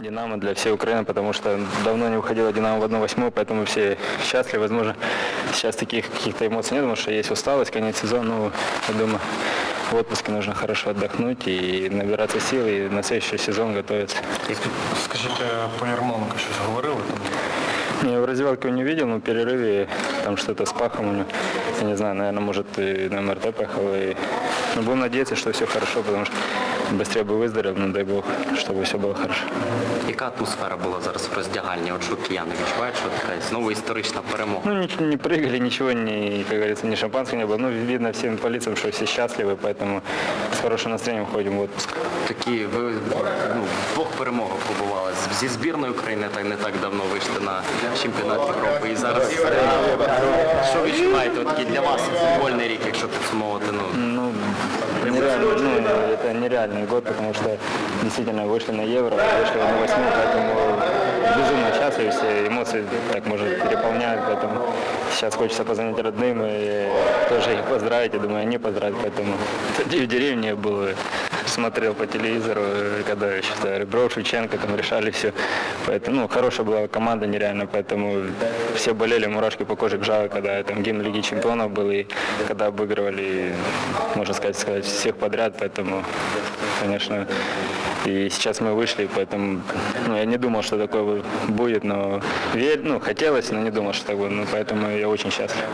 Динамо для всей Украины, потому что давно не уходила Динамо в 1-8, поэтому все счастливы. Возможно, сейчас таких каких-то эмоций нет, потому что есть усталость, конец сезона. Ну, я думаю, в отпуске нужно хорошо отдохнуть и набираться сил, и на следующий сезон готовиться. Скажіть, е, по говорили там? Не, в раздевалке его не видел, но в перерыве там что-то с пахом у него. Я не знаю, наверное, может, и на МРТ поехал. И... Ну, будем надеяться, что все хорошо, потому что быстрее бы выздоровел, но дай бог, чтобы все было хорошо. Яка атмосфера була зараз в роздягальні? От що кияни відчувають, що така знову історична перемога. Ну, ничего не прыгали, ничего, не, как говорится, ни шампанского не было. Ну, видно всем по лицам, что все счастливы, поэтому с хорошим настроением ходим в отпуск. Такі ви Зі збірної України так не так давно вийшли на чемпіонат Європи. І зараз е, що відчуваєте? От такий для вас футбольний рік, якщо підсумовувати, ну Ну, нереально, ну, это нереальный год, потому что действительно вышли на Евро, вышли на восьмую, поэтому безумно счастливы, все эмоции так может переполняют, поэтому сейчас хочется позвонить родным и тоже их поздравить, я думаю, они поздравят, поэтому тоді в деревне был, смотрел по телевизору, э, когда еще Ребров, Шевченко там решали все. Поэтому, ну, хорошая была команда нереально, поэтому все болели, мурашки по коже бежали, когда там гимн Лиги Чемпионов был, и когда обыгрывали, можно сказать, сказать всех подряд, поэтому, конечно, и сейчас мы вышли, поэтому ну, я не думал, что такое будет, но ну, хотелось, но не думал, что так будет, ну, поэтому я очень счастлив.